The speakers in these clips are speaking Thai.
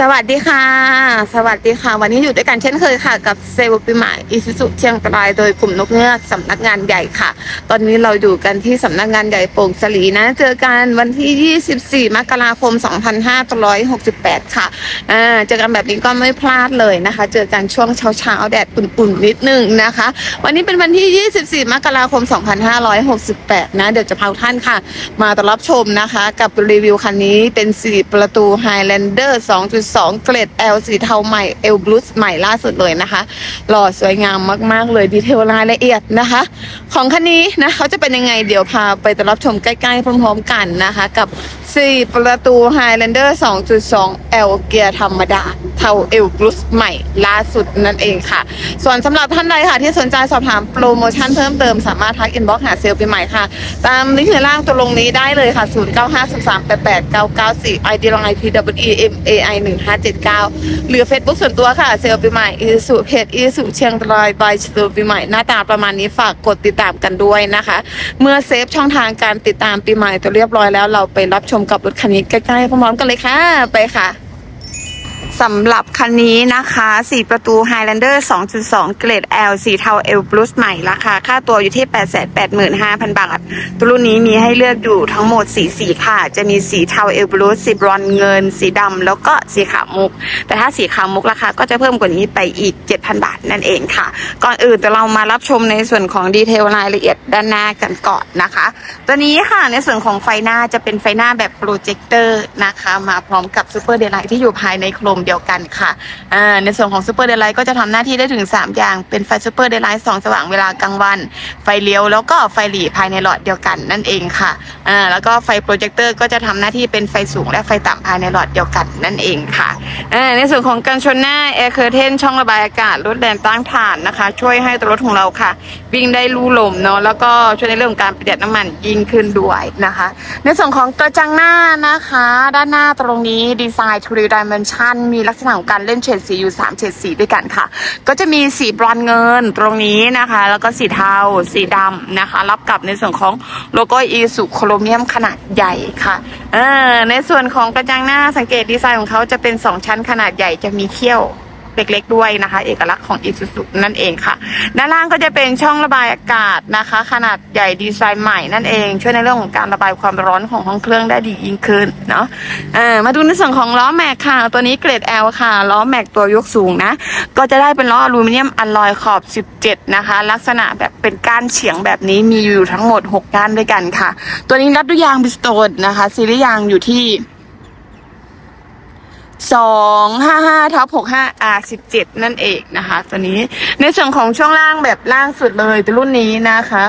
สวัสดีค่ะ สวัสดีค่ะ วันนี้อยู่ด้วยกันเช่นเคยค่ะ กับเซลล์ปีใหม่อิซิสุเชียงรายโดยกลุ่มนกเงือกสำนักงานใหญ่ค่ะ ตอนนี้เราอยู่กันที่สำนักงานใหญ่โป่งสลีนะ เจอกันวันที่ 24 มกราคม 2568 ค่ะอ่าเจอกันแบบนี้ก็ไม่พลาดเลยนะคะ เจอกันช่วงเช้าๆแดดอุ่นๆนิดนึงนะคะ วันนี้เป็นวันที่ 24 มกราคม 2568 นะเดี๋ยวจะพาท่านค่ะ มาต้อนรับชมนะคะ กับรีวิวคันนี้เป็น 4 ประตู Highlander 2.2 เกรด L สีเทาใหม่ L Blues ใหม่ล่าสุดเลยนะคะ หล่อสวยงามมาก ๆ เลยดีเทลรายละเอียดนะคะ ของคันนี้นะเขาจะเป็นยังไงเดี๋ยวพาไปต้อนรับชมใกล้ ๆ พร้อม ๆ กันนะคะ กับ 4 ประตู Highlander 2.2 L เกียร์ธรรมดา เทา L Blues ใหม่ล่าสุดนั่นเองค่ะ ส่วนสำหรับท่านใดค่ะที่สนใจสอบถามโปรโมชั่นเพิ่มเติมสามารถทักอินบ็อกหาเซลล์ปีใหม่ค่ะ ตามลิงก์ในล่างตัวลงนี้ได้เลยค่ะ 0 9 5 3 8 8 9 9 4 ID ลอง IP W E M A I 1 5 7 9 หรือ Facebook ส่วนตัวค่ะ เซลล์ปีใหม่อีสุเพจอีสุเชียงรายบายเซลล์ปีใหม่หน้าตาประมาณนี้ฝากกดติดตามกันด้วยนะคะ เมื่อเซฟช่องทางการติดตามปีใหม่ตัวเรียบร้อยแล้วเราไปรับชมกับรถคันนี้ใกล้ๆพร้อมๆกันเลยค่ะไปค่ะ สำหรับคันนี้นะคะ 4 ประตู Highlander 2.2 เกรด L สีเทา L Plus ใหม่ ราคา ค่าตัวอยู่ที่ 885,000 บาท ตัวรุ่นนี้มีให้เลือกอยู่ทั้งหมด4สีค่ะ จะมีสีเทา L Plus สีบรอนเงิน สีดำ แล้วก็สีขาวมุก แต่ถ้าสีขาวมุกราคาก็จะเพิ่มกว่านี้ไปอีก 7,000 บาทนั่นเองค่ะ ก่อนอื่นแต่เรามารับชมในส่วนของดีเทลรายละเอียดด้านหน้ากันก่อนนะคะ ตัวนี้ค่ะในส่วนของไฟหน้าจะเป็นไฟหน้าแบบโปรเจคเตอร์นะคะ มาพร้อมกับซูเปอร์เดลไลท์ที่อยู่ภายในโครมเดียวกันค่ะในส่วนของซูเปอร์เดลไลท์ก็จะทำหน้าที่ได้ถึง 3 อย่าง เป็นไฟซูเปอร์เดลไลท์สองสว่างเวลากลางวัน ไฟเลี้ยวแล้วก็ไฟหลีภายในหลอดเดียวกันนั่นเองค่ะแล้วก็ไฟโปรเจคเตอร์ก็จะทำหน้าที่เป็นไฟสูงและไฟต่ำภายในหลอดเดียวกันนั่นเองค่ะในส่วนของการชนหน้าแอร์เคอร์เทนช่องระบายอากาศลดแรงต้านทานนะคะ ช่วยให้ตัวรถของเราค่ะ วิ่งได้ลู่ลมเนาะแล้วก็ช่วยในเรื่องของการประหยัดน้ำมันยิ่งขึ้นด้วยนะคะ ในส่วนของกระจังหน้านะคะ ด้านหน้าตรงนี้ดีไซน์ three dimension มีมีลักษณะของการเล่นเฉดสีอยู่ 3 เฉดสีด้วยกันค่ะ ก็จะมีสีบรอนเงินตรงนี้นะคะ แล้วก็สีเทา สีดำนะคะ รับกับในส่วนของโลโก้อีสุโครเมียมขนาดใหญ่ค่ะเออในส่วนของกระจังหน้าสังเกตดีไซน์ของเขาจะเป็น 2 ชั้นขนาดใหญ่จะมีเขี้ยว เล็กๆด้วยนะคะ เอกลักษณ์ของอิซูซุนั่นเองค่ะ ด้านล่างก็จะเป็นช่องระบายอากาศนะคะ ขนาดใหญ่ดีไซน์ใหม่นั่นเอง ช่วยในเรื่องของการระบายความร้อนของห้องเครื่องได้ดียิ่งขึ้นเนาะอ่ามาดูในส่วนของล้อแม็กค่ะ ตัวนี้เกรด L ค่ะ ล้อแม็กตัวยกสูงนะ ก็จะได้เป็นล้ออลูมิเนียมอลลอยขอบ 17 นะคะ ลักษณะแบบเป็นก้านเฉียงแบบนี้มีอยู่ทั้งหมด 6 ก้านด้วยกันค่ะ ตัวนี้รับด้วยยางบิสโตนนะคะซีรีส์ยางอยู่ที่ สองห้าห้าทับหกห้า R สิบเจ็ดนั่นเองนะคะ ตัวนี้ในส่วนของช่วงล่างแบบล่างสุดเลยตัวรุ่นนี้นะคะ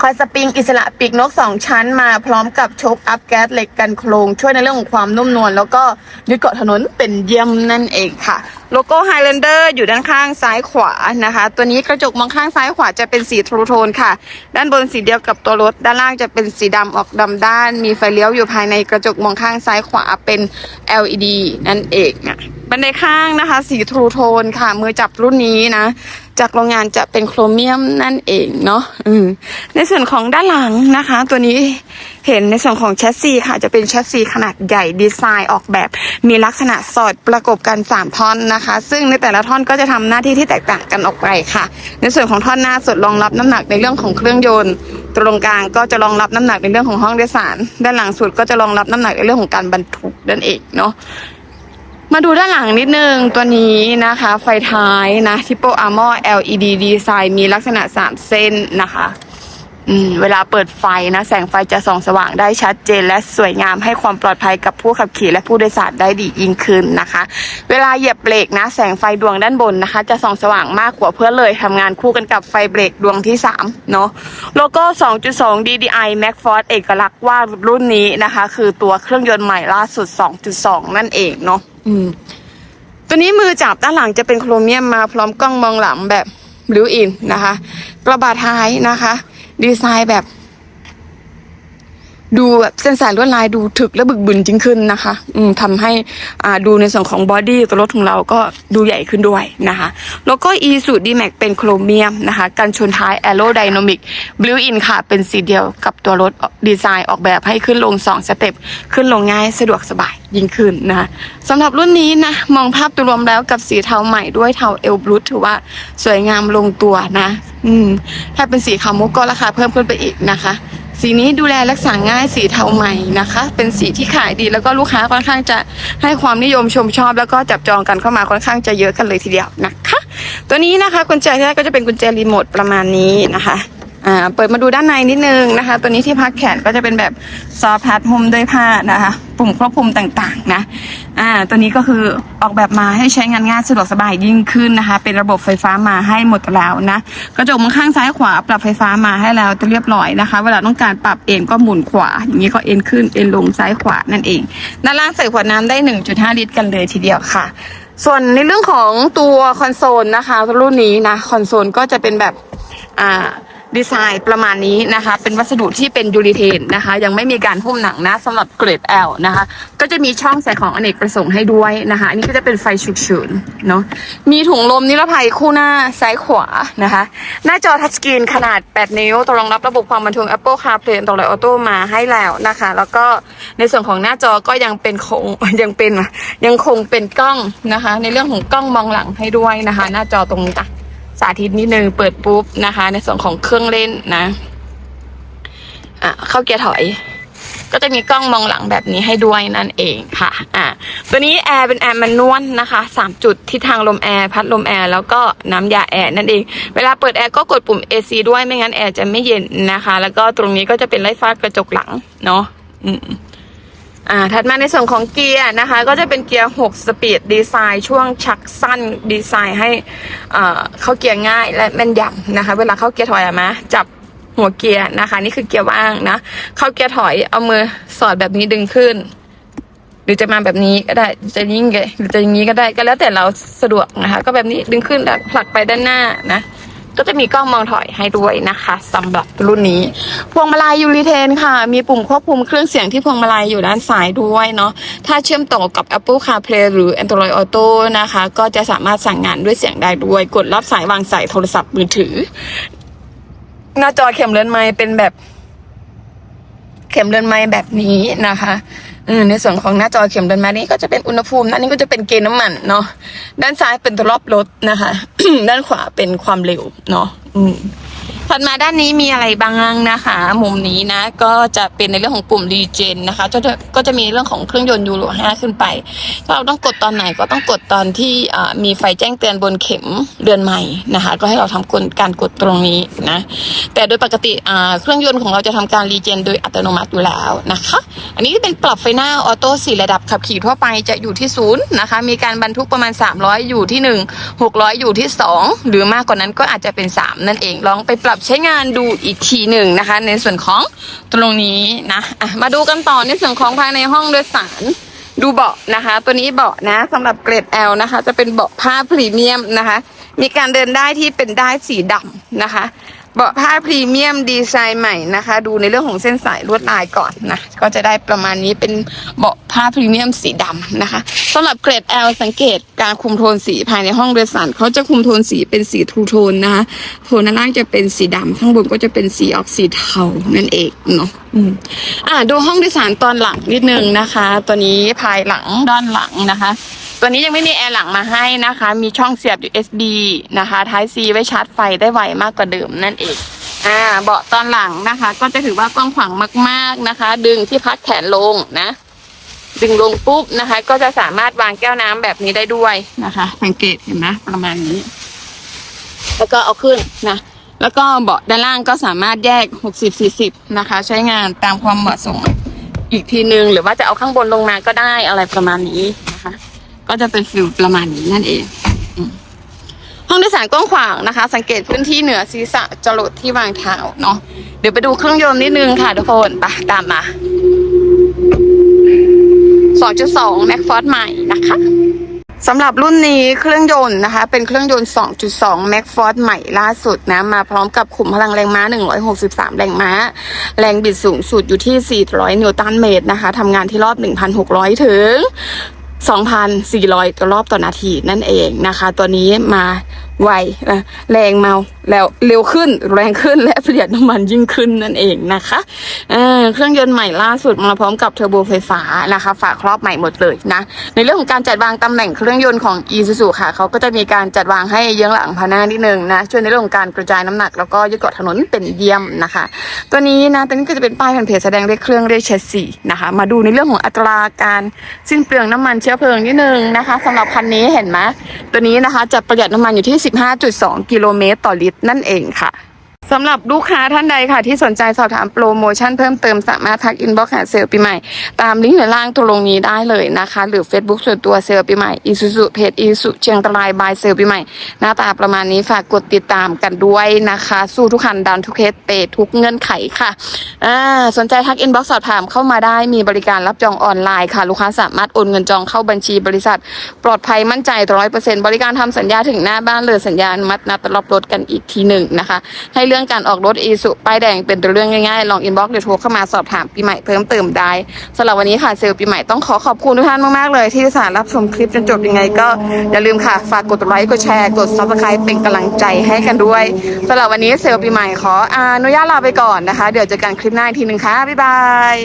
คอยสปริงอิสระปีกนกสองชั้นมาพร้อมกับโชคอัพแก๊สเหล็กกันโครง ช่วยในเรื่องของความนุ่มนวลแล้วก็ยึดเกาะถนนเป็นเยี่ยมนั่นเองค่ะ โลโก้ Highlander อยู่ด้านข้างซ้ายขวานะคะ ตัวนี้กระจกมองข้างซ้ายขวาจะเป็นสีทรูโทนค่ะ ด้านบนสีเดียวกับตัวรถ ด้านล่างจะเป็นสีดำออกดำด้าน มีไฟเลี้ยวอยู่ภายในกระจกมองข้างซ้ายขวาเป็น LED นั่นเองนะบันไดข้างนะคะ สีทรูโทนค่ะ มือจับรุ่นนี้นะ จากโรงงานจะเป็นโครเมียมนั่นเองเนาะในส่วนของด้านหลังนะคะ ตัวนี้เห็นในส่วนของแชสซีค่ะ จะเป็นแชสซีขนาดใหญ่ดีไซน์ออกแบบ มีลักษณะสอดประกบกัน 3 ท่อนนะคะ ซึ่งในแต่ละท่อนก็จะทำหน้าที่ที่แตกต่างกันออกไปค่ะ ในส่วนของท่อนหน้าสุดรองรับน้ำหนักในเรื่องของเครื่องยนต์ตรงกลางก็จะรองรับน้ำหนักในเรื่องของห้องโดยสาร ด้านหลังสุดก็จะรองรับน้ำหนักในเรื่องของการบรรทุกนั่นเองเนาะ มาดูด้านหลังนิดนึงตัวนี้นะคะ ไฟท้ายนะทิปโปอาร์มอ LED ดีไซน์มีลักษณะ 3 เส้นนะคะ เวลาเปิดไฟนะ แสงไฟจะส่องสว่างได้ชัดเจน และสวยงามให้ความปลอดภัยกับผู้ขับขี่และผู้โดยสารได้ดียิ่งขึ้นนะคะ เวลาเหยียบเบรกนะ แสงไฟดวงด้านบนนะคะ จะส่องสว่างมากกว่าเพื่อเลยทำงานคู่กันกับไฟเบรกดวงที่3เนาะโลโก้ 2.2 DDI Max Force เอกลักษณ์ว่ารุ่นนี้นะคะ คือตัวเครื่องยนต์ใหม่ล่าสุด 2.2 นั่นเองเนาะอืมตัวนี้มือจับด้านหลังจะเป็นโครเมียมมาพร้อมกล้องมองหลังแบบบลิวอินนะคะกระบะท้ายนะคะ ดีไซน์แบบ ดูแบบเส้นสายลวดลายดูถึกและบึกบึนจริงขึ้นนะคะ อืมทำให้อ่าดูในส่วนของบอดี้ตัวรถของเราก็ดูใหญ่ขึ้นด้วยนะคะ แล้วก็ e สูตร d m a x เป็นโครเมียมนะคะกันชนท้าย aerodynamic built in ค่ะ เป็นสีเดียวกับตัวรถดีไซน์ออกแบบให้ขึ้นลง 2 สเต็ปขึ้นลงง่ายสะดวกสบายยิ่งขึ้นนะคะสำหรับรุ่นนี้นะ มองภาพตัวรวมแล้วกับสีเทาใหม่ด้วยเทาเอลบลูถือว่าสวยงามลงตัวนะ อืมถ้าเป็นสีขาวมุกก็ราคาเพิ่มขึ้นไปอีกนะคะ สีนี้ดูแลรักษาง่ายสีเทาใหม่นะคะ เป็นสีที่ขายดีแล้วก็ลูกค้าค่อนข้างจะให้ความนิยมชมชอบ แล้วก็จับจองกันเข้ามาค่อนข้างจะเยอะกันเลยทีเดียวนะคะ ตัวนี้นะคะกุญแจที่ได้ก็จะเป็นกุญแจรีโมทประมาณนี้นะคะ อ่าเปิดมาดูด้านในนิดนึงนะคะ ตัวนี้ที่พักแขนก็จะเป็นแบบซอฟพัดหุ้มด้วยผ้านะคะ ปุ่มควบคุมต่างๆนะอ่าตัวนี้ก็คือออกแบบมาให้ใช้งานง่ายสะดวกสบายยิ่งขึ้นนะคะ เป็นระบบไฟฟ้ามาให้หมดแล้วนะกระจกมองข้างซ้ายขวาปรับไฟฟ้ามาให้แล้วจะเรียบร้อยนะคะ เวลาต้องการปรับเอ็นก็หมุนขวา อย่างนี้ก็เอ็นขึ้นเอ็นลงซ้ายขวานั่นเองด้านล่างใส่ขวดน้ำได้ 1.5 ลิตรกันเลยทีเดียวค่ะ ส่วนในเรื่องของตัวคอนโซลนะคะ รุ่นนี้นะคอนโซลก็จะเป็นแบบอ่า ดีไซน์ประมาณนี้นะคะ เป็นวัสดุที่เป็นยูริเทนนะคะ ยังไม่มีการหุ้มหนังนะสำหรับเกรด L นะคะ ก็จะมีช่องใส่ของอเนกประสงค์ให้ด้วยนะคะ อันนี้ก็จะเป็นไฟฉุกเฉินเนาะมีถุงลมนิรภัยคู่หน้าซ้ายขวานะคะ หน้าจอทัชสกรีนขนาด 8 นิ้วตัวรองรับระบบความบันเทิง Apple CarPlay Android Auto มาให้แล้วนะคะ แล้วก็ในส่วนของหน้าจอก็ยังเป็นคงยังเป็นยังคงเป็นกล้องนะคะ ในเรื่องของกล้องมองหลังให้ด้วยนะคะ หน้าจอตรงนี้อะ สาธิตนิดนึงเปิดปุ๊บนะคะ ในส่วนของเครื่องเล่นนะอะเข้าเกียร์ถอย ก็จะมีกล้องมองหลังแบบนี้ให้ด้วยนั่นเองค่ะอะตัวนี้แอร์เป็นแอร์แมนนวลนะคะสามจุดทิศทางลมแอร์พัดลมแอร์แล้วก็น้ำยาแอร์นั่นเอง เวลาเปิดแอร์ก็กดปุ่ม AC ด้วยไม่งั้นแอร์จะไม่เย็นนะคะ แล้วก็ตรงนี้ก็จะเป็นไล่ฟ้ากระจกหลังเนาะอืม อ่าถัดมาในส่วนของเกียร์นะคะ ก็จะเป็นเกียร์ 6 สปีดดีไซน์ช่วงชักสั้นดีไซน์ให้อ่าเข้าเกียร์ง่ายและแม่นยำนะคะ เวลาเข้าเกียร์ถอยอะมาจับหัวเกียร์นะคะ นี่คือเกียร์ว่างนะ เข้าเกียร์ถอยเอามือสอดแบบนี้ดึงขึ้น หรือจะมาแบบนี้ก็ได้จะยิ่งไงหรือจะอย่างนี้ก็ได้ก็แล้วแต่เราสะดวกนะคะ ก็แบบนี้ดึงขึ้นแล้วผลักไปด้านหน้านะ ก็จะมีกล้องมองถอยให้ด้วยนะคะสำหรับรุ่นนี้ พวงมาลัยยูริเทนค่ะ มีปุ่มควบคุมเครื่องเสียงที่พวงมาลัยอยู่ด้านซ้ายด้วยเนาะถ้าเชื่อมต่อกับ Apple CarPlay หรือ Android Auto นะคะ ก็จะสามารถสั่งงานด้วยเสียงได้ด้วย กดรับสายวางสายโทรศัพท์มือถือ หน้าจอเข็มเลื่อนไม้เป็นแบบ เข็มเลื่อนไม้แบบนี้นะคะ ในส่วนของหน้าจอเข็มเลื่อนมานี้ก็จะเป็นอุณหภูมิด้านนี้ก็จะเป็นเกณฑ์น้ำมันเนาะด้านซ้ายเป็นตัวรอบรถนะคะ ด้านขวาเป็นความเร็วเนาะอืม ถัดมาด้านนี้มีอะไรบ้างนะคะ มุมนี้นะ ก็จะเป็นในเรื่องของปุ่มรีเจนนะคะก็จะก็จะมีเรื่องของเครื่องยนต์ยูโร5 ขึ้นไปเราต้องกดตอนไหนก็ต้องกดตอนที่มีไฟแจ้งเตือนบนเข็มเรือนใหม่นะคะ ก็ให้เราทำกการกดตรงนี้นะ แต่โดยปกติเครื่องยนต์ของเราจะทำการรีเจน โดยอัตโนมัติอยู่แล้วนะคะ อันนี้เป็นปรับไฟหน้าออโต้สี่ระดับขับขี่ทั่วไปจะอยู่ที่ศูนย์นะคะ มีการบรรทุกประมาณ 300 อยู่ที่ 1 600 อยู่ที่ 2 หรือมากกว่านั้นก็อาจจะเป็น 3 นั่นเองลองไปปรับใช้งานดูอีกทีหนึ่งนะคะ ในส่วนของตรงนี้นะะมาดูกันต่อในส่วนของภายในห้องโดยสารดูเบาะนะคะ ตัวนี้เบาะนะสำหรับเกรด L นะคะ จะเป็นเบาะผ้าพรีเมียมนะคะ มีการเดินได้ที่เป็นได้สีดำนะคะ เบาะผ้าพรีเมียมดีไซน์ใหม่นะคะ ดูในเรื่องของเส้นสายลวดลายก่อนนะ ก็จะได้ประมาณนี้เป็นเบาะผ้าพรีเมียมสีดำนะคะสำหรับเกรด L สังเกตการคุมโทนสีภายในห้องโดยสารเขาจะคุมโทนสีเป็นสีทูโทนนะคะโทนด้านล่างจะเป็นสีดำข้างบนก็จะเป็นสีออกสีเทานั่นเองเนาะอ่าดูห้องโดยสารตอนหลังนิดนึงนะคะ ตัวนี้ภายหลังด้านหลังนะคะ ตัวนี้ยังไม่มีแอร์หลังมาให้นะคะ มีช่องเสียบ USB นะคะ Type C ไว้ชาร์จไฟได้ไวมากกว่าเดิมนั่นเอง อ่า เบาะตอนหลังนะคะ ก็จะถือว่ากว้างขวางมาก ๆนะคะ ดึงที่พักแขนลงนะ ดึงลงปุ๊บนะคะ ก็จะสามารถวางแก้วน้ำแบบนี้ได้ด้วยนะคะ สังเกตเห็นไหมประมาณนี้ แล้วก็เอาขึ้นนะ แล้วก็เบาะด้านล่างก็สามารถแยก 60-40 นะคะ ใช้งานตามความเหมาะสมอีกทีนึง หรือว่าจะเอาข้างบนลงมาก็ได้อะไรประมาณนี้นะคะ ก็จะเป็นฟิลประมาณนี้นั่นเองห้องโดยสารกว้างขวางนะคะ สังเกตพื้นที่เหนือศีรษะจรดที่วางเท้าเนาะเดี๋ยวไปดูเครื่องยนต์นิดนึงค่ะทุกคนไปตามมา 2.2แม็กฟอร์ดใหม่นะคะสำหรับรุ่นนี้เครื่องยนต์นะคะ เป็นเครื่องยนต์ 2.2 Max Force ใหม่ล่าสุดนะมาพร้อมกับขุมพลังแรงม้า 163 แรงม้า แรงบิดสูงสุดอยู่ที่ 400 นิวตันเมตรนะคะทำงานที่รอบ 1,600 ถึง 2,400กว่ารอบต่อนาทีนั่นเองนะคะ ตัวนี้มา ไวนะแรงเมาแล้วเร็วขึ้นแรงขึ้นและประหยัดน้ำมันยิ่งขึ้นนั่นเองนะคะเเครื่องยนต์ใหม่ล่าสุดมาพร้อมกับเทอร์โบไฟฟ้านะคะ ฝาครอบใหม่หมดเลยนะ ในเรื่องของการจัดวางตำแหน่งเครื่องยนต์ของ e s u s u ค่ะ เขาก็จะมีการจัดวางให้เยื้องหลังพาหน้านิดนึงนะ ช่วยในเรื่องของการกระจายน้ำหนักแล้วก็ยึดเกาะถนนเป็นเยี่ยมนะคะ ตัวนี้นะตัวนี้ก็จะเป็นป้ายแผ่นเพจแสดงเลขเครื่องเลขเชสซีนะคะ มาดูในเรื่องของอัตราการสิ้นเปลืองน้ำมันเชื้อเพลิงนิดนึงนะคะสำหรับคันนี้เห็นไหมตัวนี้นะคะจะประหยัดน้ำมันอยู่ที่15.2 กิโลเมตรต่อลิตรนั่นเองค่ะ สำหรับลูกค้าท่านใดค่ะ ที่สนใจสอบถามโปรโมชั่นเพิ่มเติมสามารถทักอินบ็อกซ์หาเซลล์ปีใหม่ ตามลิงก์ในล่างตัวลงนี้ได้เลยนะคะ หรือ Facebook ส่วนตัวเซลล์ปีใหม่อีซูซูเพจอีซูเชียงตรายบายเซลล์ปีใหม่ หน้าตาประมาณนี้ฝากกดติดตามกันด้วยนะคะ สู้ทุกคันดันทุกเคสเปย์ทุกเงื่อนไขค่ะอ่าสนใจทักอินบ็อกซ์สอบถามเข้ามาได้มีบริการรับจองออนไลน์ค่ะ ลูกค้าสามารถโอนเงินจองเข้าบัญชีบริษัท ปลอดภัยมั่นใจร้อยเปอร์เซ็นต์บริการทำสัญญาถึงหน้าบ้านเลยสัญญาณมัดนัดรับรถกันอีกทีหนึ่งนะคะ ให้เรื่องการออกรถอีสุป้ายแดงเป็นเรื่องง่ายๆ ลองอินบ็อกซ์หรือโทรเข้ามาสอบถามปีใหม่เพิ่มเติมได้สำหรับวันนี้ค่ะเซลล์ปีใหม่ต้องขอขอบคุณทุกท่านมากๆเลย ที่สารรับชมคลิปจนจบยังไง ก็อย่าลืมค่ะฝากกดไลค์กดแชร์กดซับสไครป์เป็นกำลังใจให้กันด้วยสำหรับวันนี้เซลล์ปีใหม่ขออนุญาตลาไปก่อนนะคะ เดี๋ยวเจอกันคลิปหน้าอีกทีหนึ่งค่ะบ๊ายบาย